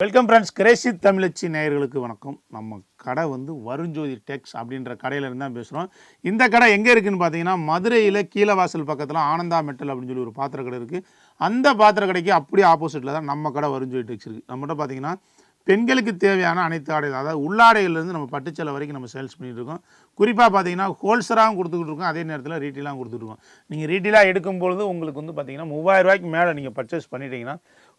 Welcome friends Crazy தமிழச்சி நேயர்களுக்கு வணக்கம். நம்ம கடை வந்து வருஞ்சோதி டெக்ஸ் அப்படின்ற கடையிலேருந்து தான் பேசுகிறோம் இந்த கடை எங்கே இருக்குதுன்னு பார்த்தீங்கன்னா மதுரையில் கீழவாசல் பக்கத்தில் ஆனந்தா மெட்டல் அப்படின்னு சொல்லி ஒரு பாத்திர கடை இருக்குது அந்த பாத்திர கடைக்கு அப்படியே ஆப்போசிட்டில் தான் நம்ம கடை வருஞ்சோதி டெக்ஸ் இருக்குது நம்மகிட்ட பார்த்தீங்கன்னா பெண்களுக்கு தேவையான அனைத்து ஆடைகள் அதாவது உள்ளாடைகள்லேருந்து நம்ம பட்டுச்சலை வரைக்கும் நம்ம சேல்ஸ் பண்ணிகிட்டு இருக்கோம். குறிப்பாக பார்த்தீங்கன்னா ஹோல்சராகவும் கொடுத்துக்கிட்டு இருக்கோம். அதே நேரத்தில் ரீட்டெயிலாகவும் கொடுத்துட்ருக்கோம் நீங்கள் ரீட்டெயிலாக எடுக்கும்பொழுது உங்களுக்கு வந்து பார்த்தீங்கன்னா மூவாயிரம் ரூபாய்க்கு மேலே நீங்கள் பர்ச்சேஸ் பண்ணிட்டீங்கன்னா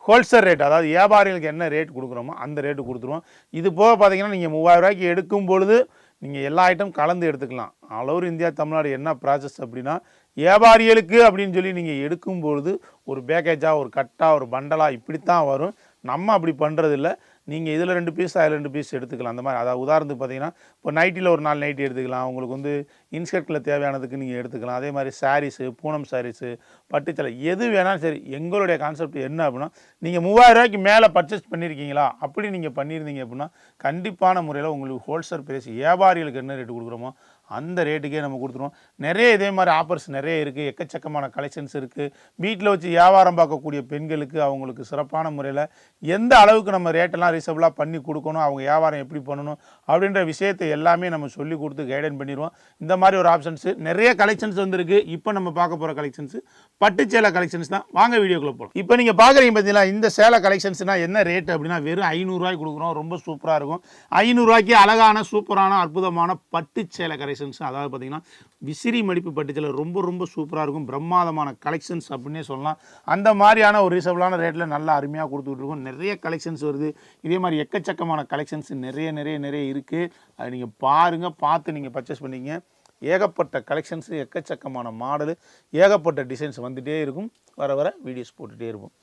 ஹோல்சேல் ரேட் அதாவது வியாபாரிகளுக்கு என்ன ரேட் கொடுக்குறோமோ அந்த ரேட்டு கொடுத்துருவோம். இது போக பார்த்தீங்கன்னா நீங்கள் மூவாயிரம் ரூபாய்க்கு எடுக்கும் பொழுது நீங்கள் எல்லா ஐட்டம் கலந்து எடுத்துக்கலாம். ஆல் ஓவர் இந்தியா தமிழ்நாடு என்ன ப்ராசஸ் அப்படின்னா வியாபாரிகளுக்கு அப்படின்னு சொல்லி நீங்கள் எடுக்கும் பொழுது ஒரு பேக்கேஜாக ஒரு கட்டாக ஒரு பண்டலாக இப்படித்தான் வரும். நம்ம அப்படி பண்ணுறதில்ல நீங்கள் இதில் ரெண்டு பீஸ் அதில் ரெண்டு பீஸ் எடுத்துக்கலாம். அந்த மாதிரி அதாவது உதாரணத்துக்கு பார்த்தீங்கன்னா இப்போ நைட்டியில் ஒரு நாலு நைட்டி எடுத்துக்கலாம். உங்களுக்கு வந்து இன்ஸ்கர்ட்டில் தேவையானதுக்கு நீங்கள் எடுத்துக்கலாம். அதே மாதிரி சாரீஸு பூனம் சாரீஸு பட்டுச்சலை எது வேணாலும் சரி எங்களுடைய கான்செப்ட் என்ன அப்படின்னா நீங்கள் மூவாயிரம் ரூபாய்க்கு மேலே பர்ச்சேஸ் பண்ணியிருக்கீங்களா அப்படி நீங்கள் பண்ணியிருந்தீங்க அப்படின்னா கண்டிப்பான முறையில் உங்களுக்கு ஹோல்சேல் பிரைஸ் வியாபாரிகளுக்கு என்ன ரேட்டு கொடுக்குறோமோ அந்த ரேட்டுக்கே நம்ம கொடுத்துருவோம். நிறைய இதே மாதிரி ஆஃபர்ஸ் நிறைய இருக்குது எக்கச்சக்கமான கலெக்ஷன்ஸ் இருக்குது வீட்டில் வச்சு வியாபாரம் பார்க்கக்கூடிய பெண்களுக்கு அவங்களுக்கு சிறப்பான முறையில் எந்த அளவுக்கு நம்ம ரேட்டெல்லாம் ரீசபிளாக பண்ணி கொடுக்கணும் அவங்க வியாபாரம் எப்படி பண்ணணும் அப்படின்ற விஷயத்தை எல்லாமே நம்ம சொல்லி கொடுத்து கைடன் பண்ணிடுவோம். இந்த மாதிரி ஒரு ஆப்ஷன்ஸு நிறைய கலெக்ஷன்ஸ் வந்துருக்கு. இப்போ நம்ம பார்க்க போகிற கலெக்ஷன்ஸு பட்டு சேலை கலெக்ஷன்ஸ் தான். வாங்க வீடியோக்குள்ளே போகலாம் இப்போ நீங்கள் பார்க்குறீங்க பார்த்தீங்களா இந்த சேலை கலெக்ஷன்ஸ்னால் என்ன ரேட் அப்படின்னா வெறும் ஐநூறுரூவாய்க்கு கொடுக்குறோம். ரொம்ப சூப்பராக இருக்கும். ஐநூறுரூவாய்க்கு அழகான சூப்பரான அற்புதமான பட்டு சேலை கலெக்ஷன்ஸ் அதாவது பார்த்தீங்கன்னா விசிறி மடிப்பு பட்டுச்சில் ரொம்ப ரொம்ப சூப்பராக இருக்கும். பிரம்மாதமான கலெக்ஷன்ஸ் அப்படின்னே சொல்லலாம். அந்த மாதிரியான ஒரு ரீசபிளான ரேட்டில் நல்லா அருமையாக கொடுத்துட்டு நிறைய கலெக்ஷன்ஸ் வருது. இதே மாதிரி எக்கச்சக்கமான கலெக்ஷன்ஸ் நிறைய நிறைய நிறைய இருக்குது அது நீங்கள் பாருங்கள் பார்த்து நீங்கள் பர்ச்சேஸ் பண்ணிங்க. ஏகப்பட்ட கலெக்ஷன்ஸு எக்கச்சக்கமான மாடலு ஏகப்பட்ட டிசைன்ஸ் வந்துகிட்டே இருக்கும். வர வர வீடியோஸ் போட்டுகிட்டே இருக்கும்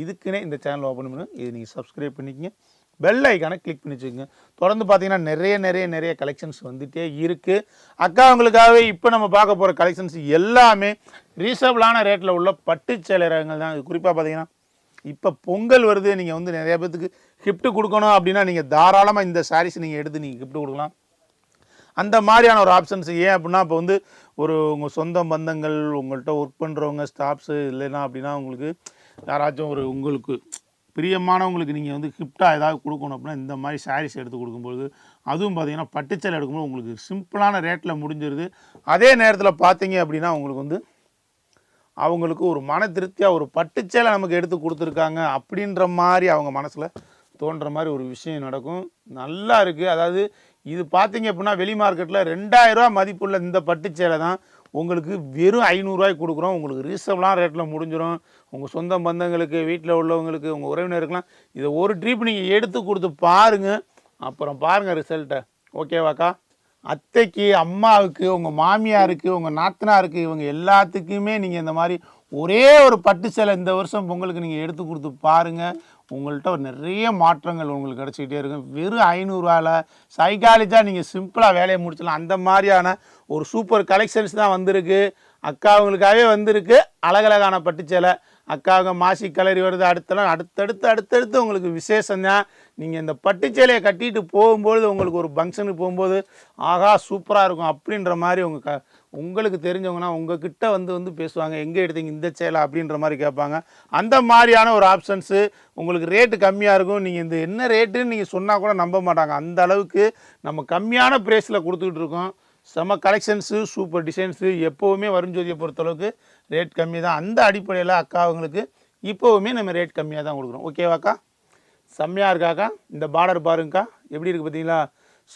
இதுக்குன்னே இந்த சேனல் ஓப்பன் பண்ணுங்கள் இது நீங்கள் சப்ஸ்கிரைப் பண்ணிக்கங்க. பெல் ஐக்கானை கிளிக் பண்ணி வச்சுக்கோங்க தொடர்ந்து பார்த்தீங்கன்னா நிறைய நிறைய நிறைய கலெக்ஷன்ஸ் வந்துகிட்டே இருக்குது அக்கா உங்களுக்காகவே இப்போ நம்ம பார்க்க போகிற கலெக்ஷன்ஸ் எல்லாமே ரீசனபிளான ரேட்டில் உள்ள பட்டு சேலரங்கள் தான். குறிப்பாக பார்த்தீங்கன்னா இப்போ பொங்கல் வருது நீங்கள் வந்து நிறைய பேத்துக்கு கிஃப்ட்டு கொடுக்கணும் அப்படின்னா நீங்கள் தாராளமாக இந்த சாரீஸ் நீங்கள் எடுத்து நீங்கள் கிஃப்ட் கொடுக்கலாம். அந்த மாதிரியான ஒரு ஆப்ஷன்ஸ் ஏன் அப்படின்னா இப்போ வந்து ஒரு உங்கள் சொந்த பந்தங்கள் உங்கள்கிட்ட ஒர்க் பண்ணுறவங்க ஸ்டாஃப்ஸு இல்லைன்னா அப்படின்னா உங்களுக்கு யாராச்சும் ஒரு உங்களுக்கு பிரியமானவங்களுக்கு நீங்கள் வந்து கிஃப்டாக ஏதாவது கொடுக்கணும் அப்படின்னா இந்த மாதிரி சாரீஸ் எடுத்து கொடுக்கும்போது அதுவும் பார்த்தீங்கன்னா பட்டுச்சல் எடுக்கும்போது உங்களுக்கு சிம்பிளான ரேட்டில் முடிஞ்சிருது. அதே நேரத்தில் பார்த்தீங்க அப்படின்னா உங்களுக்கு வந்து அவங்களுக்கு ஒரு மன திருப்தியாக ஒரு பட்டுச்சேலை நமக்கு எடுத்து கொடுத்துருக்காங்க அப்படின்ற மாதிரி அவங்க மனசில் தோன்ற மாதிரி ஒரு விஷயம் நடக்கும். நல்லா இருக்குது அதாவது இது பார்த்தீங்க அப்படின்னா வெளி மார்க்கெட்டில் ரெண்டாயிரரூவா மதிப்புள்ள இந்த பட்டுச்சேலை தான் உங்களுக்கு வெறும் ஐநூறுரூவாய்க்கு கொடுக்குறோம். உங்களுக்கு ரீசனபிளான ரேட்டில் முடிஞ்சிடும் உங்கள் சொந்த பந்தங்களுக்கு வீட்டில் உள்ளவங்களுக்கு உங்கள் உறவினருக்கெலாம் இதை ஒரு ட்ரிப் நீங்கள் எடுத்து கொடுத்து பாருங்கள் அப்புறம் பாருங்கள் ரிசல்ட்டை ஓகேவாக்கா? அத்தைக்கு அம்மாவுக்கு உங்கள் மாமியாருக்கு உங்கள் நாத்தனாருக்கு இவங்க எல்லாத்துக்குமே நீங்கள் இந்த மாதிரி ஒரே ஒரு பட்டு சேலை இந்த வருஷம் பொங்கலுக்கு நீங்கள் எடுத்து கொடுத்து பாருங்கள் உங்கள்கிட்ட நிறைய மாற்றங்கள் உங்களுக்கு கிடச்சிக்கிட்டே இருக்கும். வெறும் ஐநூறுரூவாவில் சைக்காலஜாக நீங்கள் சிம்பிளாக வேலையை முடிச்சிடலாம். அந்த மாதிரியான ஒரு சூப்பர் கலெக்ஷன்ஸ் தான் வந்திருக்கு. அக்கா அவங்களுக்காகவே வந்திருக்கு. அழகழகான பட்டுச்சேலை. அக்காவுங்க மாசி கலரி வருது. அடுத்தலாம் அடுத்தடுத்து அடுத்தடுத்து உங்களுக்கு விசேஷந்தான் நீங்கள் இந்த பட்டுச்சேலையை கட்டிட்டு போகும்போது உங்களுக்கு ஒரு ஃபங்க்ஷனுக்கு போகும்போது ஆகா சூப்பராக இருக்கும் அப்படின்ற மாதிரி உங்கள் க உங்களுக்கு தெரிஞ்சவங்கன்னா உங்ககிட்ட வந்து வந்து பேசுவாங்க. எங்கே எடுத்தீங்க இந்த சேலை அப்படின்ற மாதிரி கேட்பாங்க. அந்த மாதிரியான ஒரு ஆப்ஷன்ஸு. உங்களுக்கு ரேட்டு கம்மியாக இருக்கும். நீங்கள் இந்த என்ன ரேட்டுன்னு நீங்கள் சொன்னால் கூட நம்ப மாட்டாங்க. அந்த அளவுக்கு நம்ம கம்மியான ப்ரைஸில் கொடுத்துக்கிட்டு இருக்கோம். செம கலெக்ஷன்ஸு சூப்பர் டிசைன்ஸு எப்போவுமே வருஞ்சோதியை பொறுத்தளவுக்கு ரேட் கம்மி தான் அந்த அடிப்படையில் அக்கா அவங்களுக்கு இப்போவுமே நம்ம ரேட் கம்மியாக தான் கொடுக்குறோம் ஓகேவாக்கா செம்மையாக இருக்காக்கா இந்த பார்டர் பாருங்கக்கா. எப்படி இருக்குது பார்த்தீங்களா?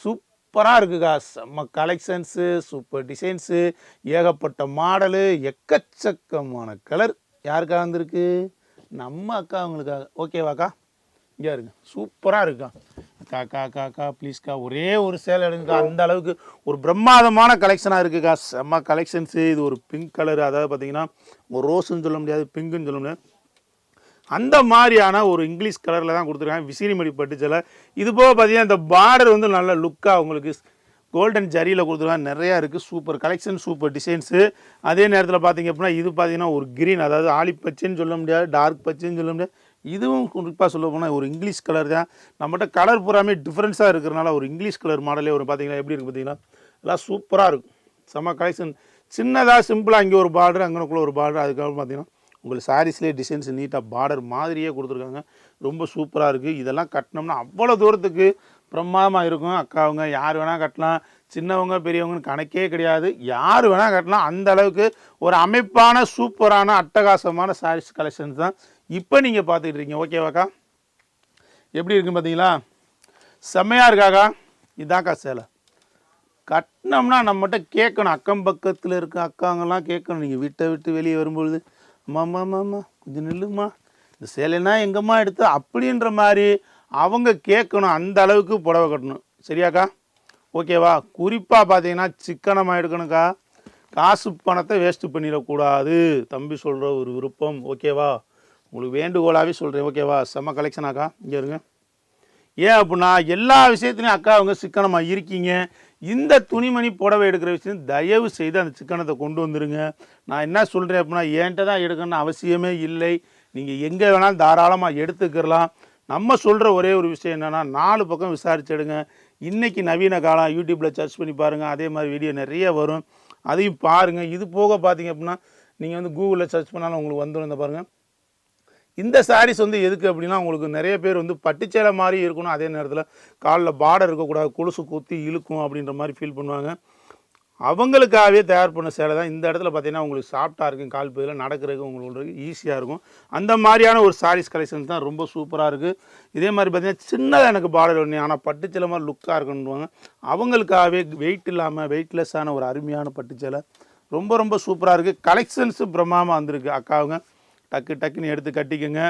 சூப்பராக இருக்குக்கா. செம்ம கலெக்ஷன்ஸு சூப்பர் டிசைன்ஸு ஏகப்பட்ட மாடலு எக்கச்சக்கமான கலர் யாருக்கா வந்திருக்கு? நம்ம அக்கா அவங்களுக்காக. ஓகேவாக்கா இங்கே இருங்க. சூப்பராக இருக்கா? காக்கா காக்கா ப்ளீஸ்க்கா ஒரே ஒரு சேலை எடுங்கக்கா அந்த அளவுக்கு ஒரு பிரம்மாதமான கலெக்ஷனாக இருக்குக்கா. செம்ம கலெக்ஷன்ஸு இது ஒரு பிங்க் கலர் அதாவது பார்த்தீங்கன்னா ஒரு ரோஸுன்னு சொல்ல முடியாது பிங்க்குன்னு சொல்ல முடியாது. அந்த மாதிரியான ஒரு இங்கிலீஷ் கலரில் தான் கொடுத்துருக்காங்க. விசிறிமடி பட்டு சேலை. இது போக பார்த்தீங்கன்னா இந்த பார்டர் வந்து நல்ல லுக்காக உங்களுக்கு கோல்டன் ஜரியில் கொடுத்துருக்காங்க. நிறையா இருக்குது சூப்பர் கலெக்ஷன் சூப்பர் டிசைன்ஸு அதே நேரத்தில் பார்த்தீங்க அப்படின்னா இது பார்த்தீங்கன்னா ஒரு கிரீன் அதாவது ஆலி பச்சைன்னு சொல்ல முடியாது டார்க் பச்சைன்னு சொல்ல முடியாது. இதுவும் குறிப்பாக சொல்ல போனால் ஒரு இங்கிலீஷ் கலர் தான். நம்மகிட்ட கலர் பூராமே டிஃப்ரென்ஸாக இருக்கிறனால ஒரு இங்கிலீஷ் கலர் மாடலே ஒரு பார்த்தீங்கன்னா எப்படி இருக்குது பார்த்தீங்கன்னா எல்லாம் சூப்பராக இருக்கும். செம்ம கலெக்ஷன் சின்னதாக சிம்பிளாக இங்கே ஒரு பார்டர் அங்கனக்குள்ளே ஒரு பார்டர் அதுக்கப்புறம் பார்த்தீங்கன்னா உங்களுக்கு சாரீஸ்லேயே டிசைன்ஸ் நீட்டாக பார்டர் மாதிரியே கொடுத்துருக்காங்க. ரொம்ப சூப்பராக இருக்குது இதெல்லாம் கட்டினோம்னா அவ்வளோ தூரத்துக்கு பிரமாதமாக இருக்கும். அக்காவங்க யார் வேணால் கட்டலாம். சின்னவங்க பெரியவங்கன்னு கணக்கே கிடையாது. யார் வேணால் கட்டலாம். அந்த அளவுக்கு ஒரு அமைப்பான சூப்பரான அட்டகாசமான சாரீஸ் கலெக்ஷன்ஸ் தான் இப்போ நீங்கள் பார்த்துக்கிட்டு இருக்கீங்க. ஓகேவாக்கா எப்படி இருக்குன்னு பார்த்தீங்களா செம்மையாக இருக்காக்கா? இதாக்கா சேலை. கட்டினோம்னா நம்மகிட்ட கேட்கணும். அக்கம் பக்கத்தில் இருக்க அக்காங்கெல்லாம் கேட்கணும். நீங்கள் வீட்டை விட்டு வெளியே வரும்பொழுது அம்மா அம்மா அம்மா கொஞ்சம் நில்லுமா இந்த சேலைனா எங்கம்மா எடுத்து? அப்படின்ற மாதிரி அவங்க கேட்கணும். அந்த அளவுக்கு புடவை கட்டணும். சரியாக்கா? ஓகேவா குறிப்பாக பார்த்தீங்கன்னா சிக்கனமாக எடுக்கணுக்கா காசு பணத்தை வேஸ்ட்டு பண்ணிடக்கூடாது. தம்பி சொல்கிற ஒரு விருப்பம். ஓகேவா உங்களுக்கு வேண்டுகோளாகவே சொல்கிறேன் ஓகேவா செம்ம கலெக்ஷனாக்கா இங்கே இருங்க. ஏன் அப்படின்னா எல்லா விஷயத்துலையும் அக்கா அவங்க சிக்கனமாக இருக்கீங்க. இந்த துணிமணி புடவை எடுக்கிற விஷயம் தயவு செய்து அந்த சிக்கனத்தை கொண்டு வந்துருங்க. நான் என்ன சொல்கிறேன் அப்படின்னா என்கிட்ட தான் எடுக்கணும்னு அவசியமே இல்லை. நீங்கள் எங்கே வேணாலும் தாராளமாக எடுத்துக்கிறலாம் நம்ம சொல்கிற ஒரே ஒரு விஷயம் என்னென்னா நாலு பக்கம் விசாரிச்சிடுங்க. இன்றைக்கி நவீன காலம் யூடியூப்பில் சர்ச் பண்ணி பாருங்கள் அதே மாதிரி வீடியோ நிறைய வரும். அதையும் பாருங்கள் இது போக பார்த்தீங்க அப்படின்னா நீங்கள் வந்து கூகுளில் சர்ச் பண்ணாலும் உங்களுக்கு வந்துடும் இந்த பாருங்கள் இந்த சாரீஸ் வந்து எதுக்கு அப்படின்னா உங்களுக்கு நிறைய பேர் வந்து பட்டுச்சேலை மாதிரி இருக்கணும். அதே நேரத்தில் காலில் பார்டர் இருக்கக்கூடாது கொலுசு குத்தி இழுக்கும் அப்படின்ற மாதிரி ஃபீல் பண்ணுவாங்க. அவங்களுக்காகவே தயார் பண்ண சேலை தான். இந்த இடத்துல பார்த்தீங்கன்னா உங்களுக்கு சாஃப்டாக இருக்கும். கால் பகுதியில் நடக்கிறதுக்கு உங்களுக்கு ஈஸியாக இருக்கும். அந்த மாதிரியான ஒரு சாரீஸ் கலெக்ஷன்ஸ் தான் ரொம்ப சூப்பராக இருக்குது இதே மாதிரி பார்த்தீங்கன்னா சின்னதாக எனக்கு பார்டர் ஒன்று ஆனால் பட்டுச்சேலை மாதிரி லுக்காக இருக்கணுவாங்க அவங்களுக்காகவே வெயிட் இல்லாமல் வெயிட்லெஸ்ஸான ஒரு அருமையான பட்டுச்சேலை. ரொம்ப ரொம்ப சூப்பராக இருக்குது கலெக்ஷன்ஸு பிரம்மாமல் வந்திருக்கு அக்காவுங்க. டக்கு டக்குன்னு எடுத்து கட்டிக்குங்க.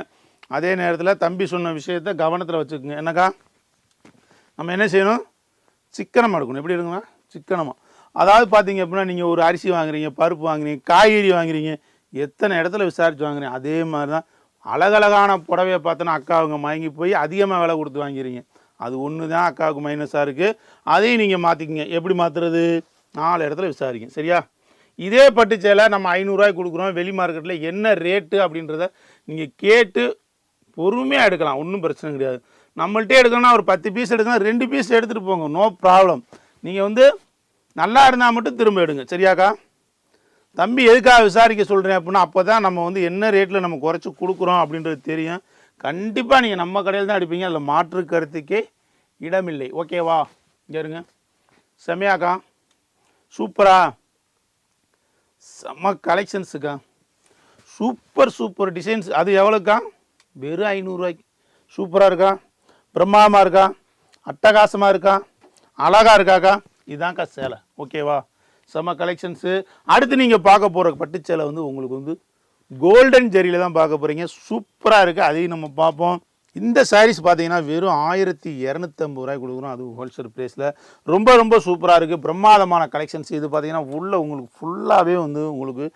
அதே நேரத்தில் தம்பி சொன்ன விஷயத்த கவனத்தில் வச்சுக்கோங்க. என்னக்கா? நம்ம என்ன செய்யணும்? சிக்கனமாக எடுக்கணும். எப்படி எடுக்கணும் சிக்கனமாக அதாவது பார்த்தீங்க அப்படின்னா நீங்கள் ஒரு அரிசி வாங்குறீங்க பருப்பு வாங்குறீங்க காய்கறி வாங்குறீங்க எத்தனை இடத்துல விசாரித்து வாங்குறீங்க? அதே மாதிரி தான் அழகழகான புடவையை பார்த்தோன்னா அக்கா அவங்க போய் அதிகமாக விலை கொடுத்து வாங்கிறீங்க அது ஒன்று தான் அக்காவுக்கு மைனஸாக இருக்குது அதையும் நீங்கள் மாற்றிக்கிங்க எப்படி மாற்றுறது நாலு இடத்துல விசாரிங்க. சரியா? இதே பட்டு சேலை நம்ம ஐநூறுரூவாய்க்கு கொடுக்குறோம். வெளி மார்க்கெட்டில் என்ன ரேட்டு அப்படின்றத நீங்கள் கேட்டு பொறுமையாக எடுக்கலாம். ஒன்றும் பிரச்சனை கிடையாது. நம்மள்ட்டே எடுக்கணும்னா ஒரு பத்து பீஸ் எடுக்கணும் ரெண்டு பீஸ் எடுத்துகிட்டு போங்க. நோ ப்ராப்ளம் நீங்கள் வந்து நல்லா இருந்தால் மட்டும் திரும்ப எடுங்க. சரியாக்கா? தம்பி எதுக்காக விசாரிக்க சொல்கிறேன் அப்படின்னா அப்போ தான் நம்ம வந்து என்ன ரேட்டில் நம்ம குறைச்சி கொடுக்குறோம் அப்படின்றது தெரியும். கண்டிப்பாக நீங்கள் நம்ம கடையில் தான் எடுப்பீங்க. அதில் மாற்று கருத்துக்கே இடமில்லை. ஓகேவா இங்கே இருங்க. செமையாக்கா சூப்பரா? செம்ம கலெக்ஷன்ஸுக்கா சூப்பர் சூப்பர் டிசைன்ஸ் அது எவ்வளோக்கா? வெறும் ஐநூறுரூவாய்க்கு சூப்பராக இருக்கா? பிரம்மாண்டமாக இருக்கா? அட்டகாசமாக இருக்கா? அழகாக இருக்காக்கா? இதுதான்க்கா சேலை. ஓகேவா செம்ம கலெக்ஷன்ஸு அடுத்து நீங்கள் பார்க்க போகிற பட்டுச்சேலை வந்து உங்களுக்கு வந்து கோல்டன் ஜெரியில் தான் பார்க்க போகிறீங்க சூப்பராக இருக்குது அதையும் நம்ம பார்ப்போம். இந்த சாரீஸ் பார்த்தீங்கன்னா வெறும் ஆயிரத்தி இரநூத்தம்பது ரூபாய் கொடுக்குறோம். அது ஹோல்சேல் ப்ரைஸில் ரொம்ப ரொம்ப சூப்பராக இருக்குது பிரம்மாதமான கலெக்ஷன்ஸ் இது பார்த்தீங்கன்னா உள்ளே உங்களுக்கு ஃபுல்லாகவே வந்து உங்களுக்கு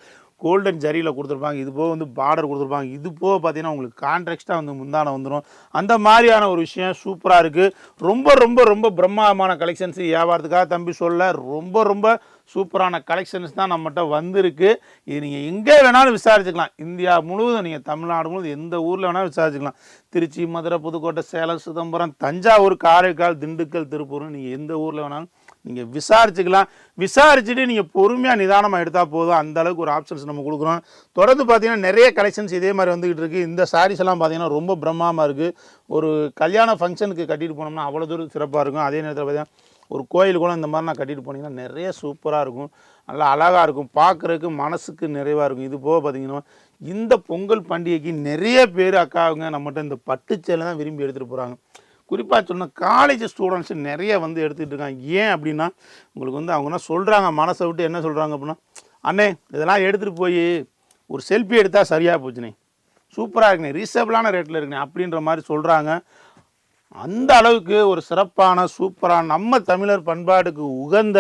கோல்டன் ஜரியில் கொடுத்துருப்பாங்க. இது போக வந்து பார்டர் கொடுத்துருப்பாங்க. இது போக பார்த்தீங்கன்னா உங்களுக்கு கான்ட்ராக்டாக வந்து முந்தான வந்துடும் அந்த மாதிரியான ஒரு விஷயம் சூப்பராக இருக்குது ரொம்ப ரொம்ப ரொம்ப பிரம்மாதமான கலெக்ஷன்ஸ் வியாபாரத்துக்காக தம்பி சொல்ல ரொம்ப ரொம்ப சூப்பரான கலெக்ஷன்ஸ் தான் நம்மகிட்ட வந்திருக்கு. இது நீங்கள் எங்கே வேணாலும் விசாரிச்சுக்கலாம். இந்தியா முழுவதும் நீங்கள் தமிழ்நாடு முழுவதும் எந்த ஊரில் வேணாலும் விசாரிச்சுக்கலாம். திருச்சி மதுரை புதுக்கோட்டை சேலம் சிதம்பரம் தஞ்சாவூர் காரைக்கால் திண்டுக்கல் திருப்பூர் நீங்கள் எந்த ஊரில் வேணாலும் நீங்கள் விசாரிச்சுக்கலாம். விசாரிச்சுட்டு நீங்கள் பொறுமையாக நிதானமாக எடுத்தால் போதும். அந்த அளவுக்கு ஒரு ஆப்ஷன்ஸ் நம்ம கொடுக்குறோம். தொடர்ந்து பார்த்தீங்கன்னா நிறைய கலெக்ஷன்ஸ் இதே மாதிரி வந்துகிட்டு இருக்குது இந்த சாரீஸ் எல்லாம் பார்த்தீங்கன்னா ரொம்ப பிரம்மாண்டமாக இருக்குது ஒரு கல்யாண ஃபங்க்ஷனுக்கு கட்டிட்டு போனோம்னா அவ்வளோ தூரம் சிறப்பாக இருக்கும். அதே நேரத்தில் பார்த்தீங்கன்னா ஒரு கோயில் கூட இந்த மாதிரி நான் கட்டிட்டு போனீங்கன்னா நிறைய சூப்பராக இருக்கும். நல்லா அழகாக இருக்கும். பார்க்குறதுக்கு மனசுக்கு நிறைவாக இருக்கும். இது போக பார்த்தீங்கன்னா இந்த பொங்கல் பண்டிகைக்கு நிறைய பேர் அக்காவுங்க நம்மகிட்ட இந்த பட்டுச்சேலை தான் விரும்பி எடுத்துகிட்டு போகிறாங்க குறிப்பாக சொன்ன காலேஜ் ஸ்டூடெண்ட்ஸ் நிறைய வந்து எடுத்துகிட்டு இருக்காங்க. ஏன் அப்படின்னா உங்களுக்கு வந்து அவங்க சொல்கிறாங்க மனசை விட்டு என்ன சொல்கிறாங்க அப்படின்னா அண்ணே இதெல்லாம் எடுத்துகிட்டு போய் ஒரு செல்ஃபி எடுத்தால் சரியாக போச்சுண்ணே. சூப்பராக இருக்குண்ணே. ரீசபிளான ரேட்டில் இருக்குண்ணே. அப்படின்ற மாதிரி சொல்கிறாங்க அந்த அளவுக்கு ஒரு சிறப்பான சூப்பரான நம்ம தமிழர் பண்பாட்டுக்கு உகந்த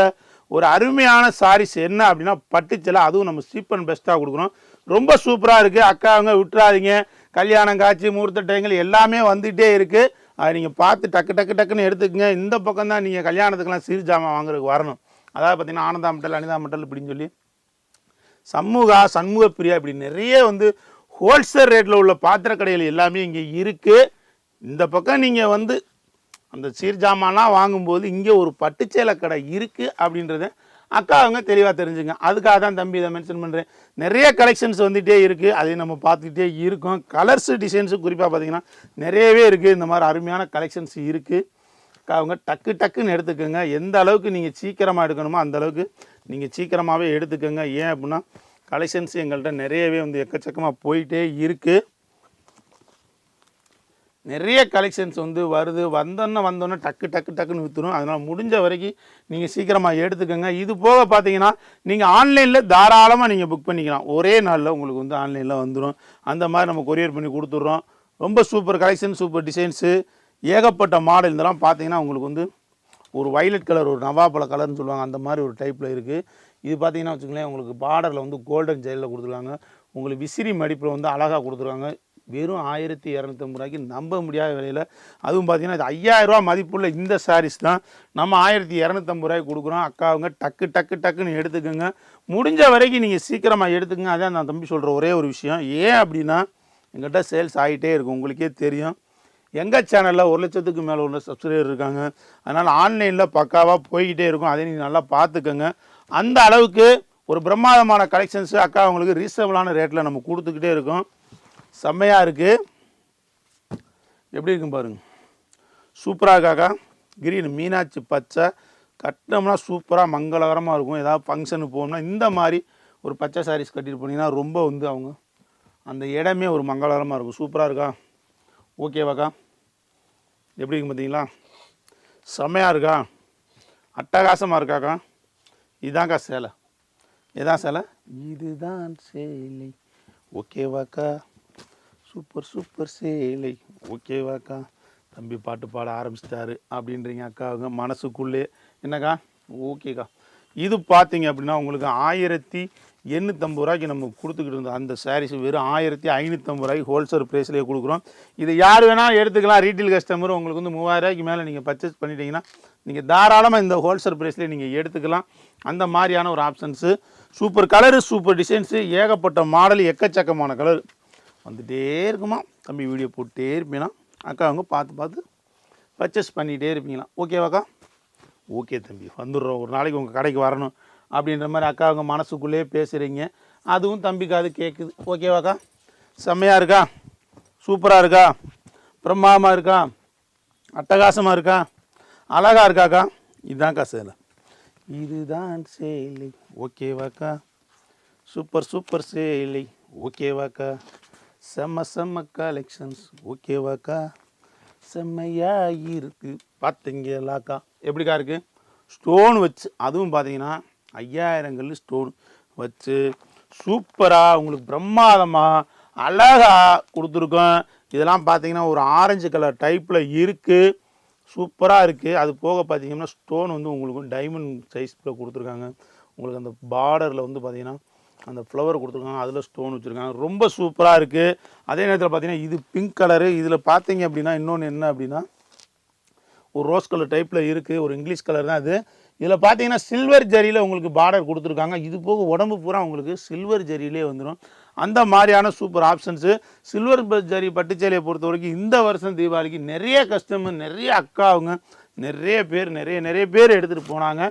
ஒரு அருமையான சாரீஸ் என்ன அப்படின்னா பட்டுச்சலை. அதுவும் நம்ம சீப் அண்ட் பெஸ்ட்டாக கொடுக்குறோம் ரொம்ப சூப்பராக இருக்குது அக்காவங்க விட்டுறாதீங்க. கல்யாணம் காட்சி முகூர்த்த டைங்கள் எல்லாமே வந்துகிட்டே இருக்குது அதை நீங்கள் பார்த்து டக்கு டக்கு டக்குன்னு எடுத்துக்கங்க. இந்த பக்கம் தான் நீங்கள் கல்யாணத்துக்கெல்லாம் சீர் ஜாமான் வாங்குறதுக்கு வரணும். அதாவது பார்த்தீங்கன்னா ஆனந்தா மட்டல் அனிதா மட்டல் இப்படின்னு சொல்லி. சமூகா சண்முக பிரியா இப்படி நிறைய வந்து ஹோல்சேல் ரேட்டில் உள்ள பாத்திர கடைகள் எல்லாமே இங்கே இருக்குது இந்த பக்கம் நீங்கள் வந்து அந்த சீர்ஜாமான்லாம் வாங்கும்போது இங்கே ஒரு பட்டுச்சேலை கடை இருக்குது அப்படின்றத அக்கா அவங்க தெளிவாக தெரிஞ்சுங்க. அதுக்காக தான் தம்பி இதை மென்ஷன் பண்ணுறேன் நிறைய கலெக்ஷன்ஸ் வந்துகிட்டே இருக்குது அதையும் நம்ம பார்த்துக்கிட்டே இருக்கோம். கலர்ஸு டிசைன்ஸு குறிப்பாக பார்த்தீங்கன்னா நிறையவே இருக்குது இந்த மாதிரி அருமையான கலெக்ஷன்ஸ் இருக்குது அவங்க டக்கு டக்குன்னு எடுத்துக்கோங்க. எந்த அளவுக்கு நீங்கள் சீக்கிரமாக எடுக்கணுமோ அந்த அளவுக்கு நீங்கள் சீக்கிரமாகவே எடுத்துக்கோங்க. ஏன் அப்படின்னா கலெக்ஷன்ஸ் எங்கள்கிட்ட நிறையவே வந்து எக்கச்சக்கமாக போயிட்டே இருக்குது நிறைய கலெக்ஷன்ஸ் வந்து வருது. வந்தோன்னே வந்தோன்னே டக்கு டக்கு டக்குன்னு விற்றுரும் அதனால் முடிஞ்ச வரைக்கும் நீங்கள் சீக்கிரமாக எடுத்துக்கோங்க. இது போக பார்த்தீங்கன்னா நீங்கள் ஆன்லைனில் தாராளமாக நீங்கள் புக் பண்ணிக்கலாம். ஒரே நாளில் உங்களுக்கு வந்து ஆன்லைனில் வந்துடும் அந்த மாதிரி நம்ம கொரியர் பண்ணி கொடுத்துட்றோம். ரொம்ப சூப்பர் கலெக்ஷன் சூப்பர் டிசைன்ஸு ஏகப்பட்ட மாடல் இதெல்லாம் பார்த்தீங்கன்னா உங்களுக்கு வந்து ஒரு வைலட் கலர் ஒரு நவாப்பழ கலர்னு சொல்லுவாங்க. அந்த மாதிரி ஒரு டைப்பில் இருக்குது இது பார்த்தீங்கன்னா வச்சுக்கோங்களேன் உங்களுக்கு பார்டரில் வந்து கோல்டன் ஜெயிலில் கொடுத்துருக்காங்க. உங்களுக்கு விசிறி மடிப்பில் வந்து அழகாக கொடுத்துருக்காங்க. வெறும் ஆயிரத்தி இரநூத்தம்பது ரூபாய்க்கு நம்ப முடியாத விலையில் அதுவும் பார்த்தீங்கன்னா இது ஐயாயிரரூவா மதிப்புள்ள இந்த சாரீஸ் தான். நம்ம ஆயிரத்தி இரநூத்தம்பது ரூபாய்க்கு கொடுக்குறோம். அக்காவுங்க டக்கு டக்கு டக்குன்னு எடுத்துக்கோங்க. முடிஞ்ச வரைக்கும் நீங்கள் சீக்கிரமாக எடுத்துக்கங்க. அதான் நான் தம்பி சொல்கிற ஒரே ஒரு விஷயம். ஏன் அப்படின்னா எங்கிட்ட சேல்ஸ் ஆகிட்டே இருக்கும். உங்களுக்கே தெரியும். எங்கள் சேனலில் ஒரு லட்சத்துக்கு மேலே உள்ள சப்ஸ்கிரைபர் இருக்காங்க. அதனால் ஆன்லைனில் பக்காவாக போய்கிட்டே இருக்கும். அதை நீங்கள் நல்லா பார்த்துக்கோங்க. அந்த அளவுக்கு ஒரு பிரமாதமான கலெக்ஷன்ஸு அக்கா உங்களுக்கு ரீசனபிளான ரேட்டில் நம்ம கொடுத்துக்கிட்டே இருக்கோம். செம்மையாக இருக்குது எப்படி இருக்கும் பாருங்க. சூப்பராக இருக்காக்கா கிரீன் மீனாட்சி பச்சை. கட்டினோம்னா சூப்பராக மங்களகரமாக இருக்கும். ஏதாவது ஃபங்க்ஷனுக்கு போகணும்னா இந்த மாதிரி ஒரு பச்சை சாரீஸ் கட்டிட்டு போனீங்கன்னா ரொம்ப வந்து அவங்க அந்த இடமே ஒரு மங்களகரமாக இருக்கும். சூப்பராக இருக்கா? ஓகேவாக்கா எப்படி இருக்கு பார்த்தீங்களா செம்மையாக இருக்கா? அட்டகாசமாக இருக்காக்கா இதான்க்கா சேலை. இதான் சேலை. இதுதான் சேலை. ஓகேவாக்கா சூப்பர் சூப்பர் சேலை ஓகேவாக்கா தம்பி பாட்டு பாட ஆரம்பிச்சிட்டாரு அப்படின்றீங்க அக்காவுங்க மனசுக்குள்ளே. என்னக்கா? ஓகேக்கா இது பார்த்தீங்க அப்படின்னா உங்களுக்கு ஆயிரத்தி எண்ணூற்றம்பது ரூபாய்க்கு நம்ம கொடுத்துக்கிட்டு இருந்தோம் அந்த சாரீஸ் வெறும் ஆயிரத்தி ஐநூற்றம்பது ரூபாய்க்கு ஹோல்சேல் ப்ரைஸ்லேயே கொடுக்குறோம். இது யார் வேணால் எடுத்துக்கலாம். ரீட்டைல் கஸ்டமர் உங்களுக்கு வந்து மூவாயிரம் ரூபாய்க்கு மேலே நீங்கள் பர்ச்சேஸ் பண்ணிட்டீங்கன்னா நீங்கள் தாராளமாக இந்த ஹோல்சேல் ப்ரைஸ்லேயே நீங்கள் எடுத்துக்கலாம். அந்த மாதிரியான ஒரு options super colour super designs ஏகப்பட்ட மாடல் எக்கச்சக்கமான கலர் வந்துகிட்டே இருக்குமா? தம்பி வீடியோ போட்டே இருப்பீங்கன்னா அக்கா அவங்க பார்த்து பார்த்து பர்ச்சேஸ் பண்ணிகிட்டே இருப்பீங்களா? ஓகேவாக்கா ஓகே தம்பி வந்துடுறோம். ஒரு நாளைக்கு உங்கள் கடைக்கு வரணும் அப்படின்ற மாதிரி அக்கா அவங்க மனசுக்குள்ளேயே பேசுகிறீங்க அதுவும் தம்பிக்கு அது கேட்குது ஓகேவாக்கா செம்மையாக இருக்கா? சூப்பராக இருக்கா? பிரம்மாதமாக இருக்கா? அட்டகாசமாக இருக்கா? அழகா இருக்காக்கா இதுதான்க்கா சேலை. இதுதான் சேலை. ஓகேவாக்கா சூப்பர் சூப்பர் சேலை. ஓகேவாக்கா செம்ம செம்ம கலெக்ஷன்ஸ் ஓகேவாக்கா செம்மையா இருக்கு. பார்த்தீங்களாக்கா எப்படிக்கா இருக்கு? ஸ்டோன் வச்சு அதுவும் பார்த்தீங்கன்னா ஐயாயிரங்கள் ஸ்டோன் வச்சு சூப்பராக உங்களுக்கு பிரம்மாதமாக அழகாக கொடுத்துருக்கோம். இதெல்லாம் பார்த்தீங்கன்னா ஒரு ஆரஞ்சு கலர் டைப்பில் இருக்குது சூப்பராக இருக்குது அது போக பார்த்தீங்கன்னா ஸ்டோன் வந்து உங்களுக்கு டைமண்ட் சைஸில் கொடுத்துருக்காங்க. உங்களுக்கு அந்த பார்டரில் வந்து பார்த்தீங்கன்னா அந்த ஃப்ளவர் கொடுத்துருக்காங்க அதில் ஸ்டோன் வச்சுருக்காங்க. ரொம்ப சூப்பராக இருக்குது அதே நேரத்தில் பார்த்தீங்கன்னா இது பிங்க் கலரு இதில் பார்த்தீங்க அப்படின்னா இன்னொன்று என்ன அப்படின்னா ஒரு ரோஸ் கலர் டைப்பில் இருக்குது ஒரு இங்கிலீஷ் கலர் தான் அது. இதில் பார்த்தீங்கன்னா சில்வர் ஜரியில் உங்களுக்கு பார்டர் கொடுத்துருக்காங்க. இது போக உடம்பு பூரா உங்களுக்கு சில்வர் ஜரியிலே வந்துடும் அந்த மாதிரியான சூப்பர் ஆப்ஷன்ஸு சில்வர் ஜரி பட்டுச்சேலையை பொறுத்த வரைக்கும் இந்த வருஷம் தீபாவளிக்கு நிறைய கஸ்டமர் நிறைய அக்காவுங்க நிறைய பேர் நிறைய நிறைய பேர் எடுத்துகிட்டு போனாங்க.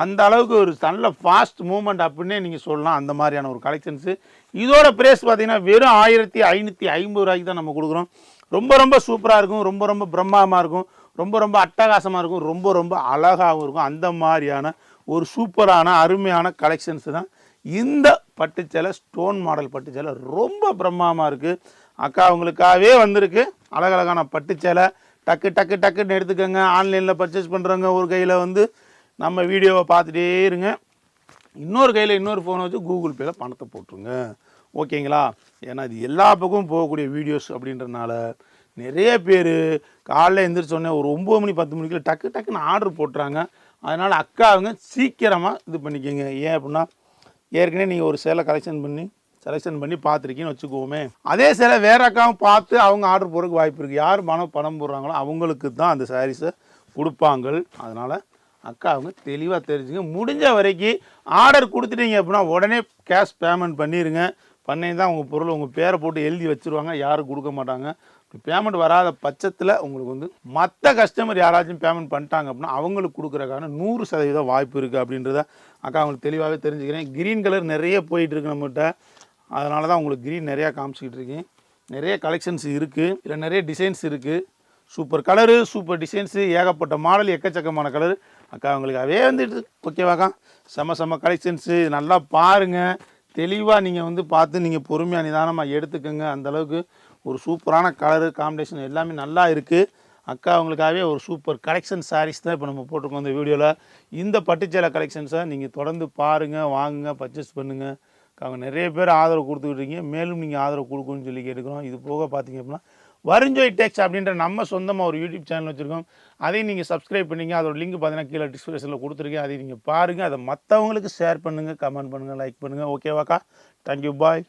அந்த அளவுக்கு ஒரு நல்ல ஃபாஸ்ட் மூமெண்ட் அப்படின்னே நீங்கள் சொல்லலாம். அந்த மாதிரியான ஒரு கலெக்ஷன்ஸு இதோட ப்ரைஸ் பார்த்தீங்கன்னா வெறும் ஆயிரத்தி ஐநூற்றி ஐம்பது ரூபாய்க்கு தான் நம்ம கொடுக்குறோம். ரொம்ப ரொம்ப சூப்பராக இருக்கும். ரொம்ப ரொம்ப பிரம்மாண்டமாக இருக்கும். ரொம்ப ரொம்ப அட்டகாசமாக இருக்கும். ரொம்ப ரொம்ப அழகாகவும் இருக்கும். அந்த மாதிரியான ஒரு சூப்பரான அருமையான கலெக்ஷன்ஸ் தான் இந்த பட்டுச்சேலை ஸ்டோன் மாடல் பட்டுச்சேலை ரொம்ப பிரம்மாண்டமாக இருக்குது அக்கா அவங்களுக்காகவே வந்திருக்கு. அழகழகான பட்டுச்சேலை. டக்கு டக்கு டக்குன்னு எடுத்துக்கோங்க. ஆன்லைனில் பர்ச்சேஸ் பண்ணுறவங்க ஒரு கையில் வந்து நம்ம வீடியோவை பார்த்துட்டே இருங்க. இன்னொரு கையில் இன்னொரு ஃபோனை வச்சு கூகுள் பேயில் பணத்தை போட்டுருங்க. ஓகேங்களா? ஏன்னா இது எல்லா பக்கமும் போகக்கூடிய வீடியோஸ் அப்படின்றனால நிறைய பேர் காலைல எழுந்திரிச்சோடனே ஒரு ஒம்பது மணி பத்து மணிக்குள்ள டக்கு டக்குன்னு ஆர்டர் போட்டுறாங்க. அதனால் அக்காவுங்க சீக்கிரமாக இது பண்ணிக்கோங்க. ஏன் அப்படின்னா ஏற்கனவே நீங்கள் ஒரு சேலை கலெக்ஷன் பண்ணி செலெக்ஷன் பண்ணி பார்த்துருக்கீங்கன்னு வச்சுக்குவோமே அதே சேலை வேற அக்காவும் பார்த்து அவங்க ஆர்டர் போடுறதுக்கு வாய்ப்பு இருக்குது யார் பணம் பணம் போடுறாங்களோ அவங்களுக்கு தான் அந்த சாரீஸை கொடுப்பாங்க. அதனால் அக்கா அவங்க தெளிவாக தெரிஞ்சுங்க. முடிஞ்ச வரைக்கும் ஆர்டர் கொடுத்துட்டீங்க அப்படின்னா உடனே கேஷ் பேமெண்ட் பண்ணிடுங்க பண்ணி தான் உங்கள் பொருள் உங்கள் பேரை போட்டு எழுதி வச்சுருவாங்க. யாரும் கொடுக்க மாட்டாங்க. பேமெண்ட் வராத பட்சத்தில் உங்களுக்கு வந்து மற்ற கஸ்டமர் யாராச்சும் பேமெண்ட் பண்ணிட்டாங்க அப்படின்னா அவங்களுக்கு கொடுக்குறக்கான நூறு சதவீதம் வாய்ப்பு இருக்குது அப்படின்றத அக்கா அவங்களுக்கு தெளிவாகவே தெரிஞ்சுக்கிறேன். க்ரீன் கலர் நிறைய போயிட்டுருக்கு நம்மகிட்ட. அதனால தான் உங்களுக்கு க்ரீன் நிறையா காமிச்சிக்கிட்டு இருக்கேன். நிறைய கலெக்ஷன்ஸ் இருக்குது இதில் நிறைய டிசைன்ஸ் இருக்குது சூப்பர் கலரு சூப்பர் டிசைன்ஸு ஏகப்பட்ட மாடல் எக்கச்சக்கமான கலர் அக்கா உங்களுக்கு அதே வந்துட்டு ஓகேவாக்கா? செம செம கலெக்ஷன்ஸு நல்லா பாருங்கள் தெளிவாக நீங்கள் வந்து பார்த்து நீங்கள் பொறுமையாக நிதானமாக எடுத்துக்கோங்க. அந்த அளவுக்கு ஒரு சூப்பரான கலரு காம்பினேஷன் எல்லாமே நல்லா இருக்குது அக்கா அவங்களுக்காகவே ஒரு சூப்பர் கலெக்ஷன் சாரீஸ் தான் இப்போ நம்ம போட்டிருக்கோம் இந்த வீடியோவில் இந்த பட்டுச்சேலை கலெக்ஷன்ஸை நீங்கள் தொடர்ந்து பாருங்கள் வாங்குங்க பர்ச்சேஸ் பண்ணுங்கள் அவங்க நிறைய பேர் ஆதரவு கொடுத்துக்கிட்டு இருக்கீங்க. மேலும் நீங்கள் ஆதரவு கொடுக்கணும்னு சொல்லி கேட்டுக்கிறோம். இது போக பார்த்தீங்க அப்படின்னா வருஞ்சோய் டெக்ஸ் அப்படின்ற நம்ம சொந்தமாக ஒரு யூடியூப் சேனல் வச்சுருக்கோம். அதையும் நீங்கள் சப்ஸ்கிரைப் பண்ணீங்க. அதோட லிங்க் பார்த்தீங்கன்னா கீழே டிஸ்கிரிப்ஷனில் கொடுத்துருக்கேன். அதையும் நீங்கள் பாருங்கள் அதை மற்றவங்களுக்கு ஷேர் பண்ணுங்கள் கமெண்ட் பண்ணுங்கள் லைக் பண்ணுங்கள் ஓகேவாக்கா தேங்க்யூ பாய்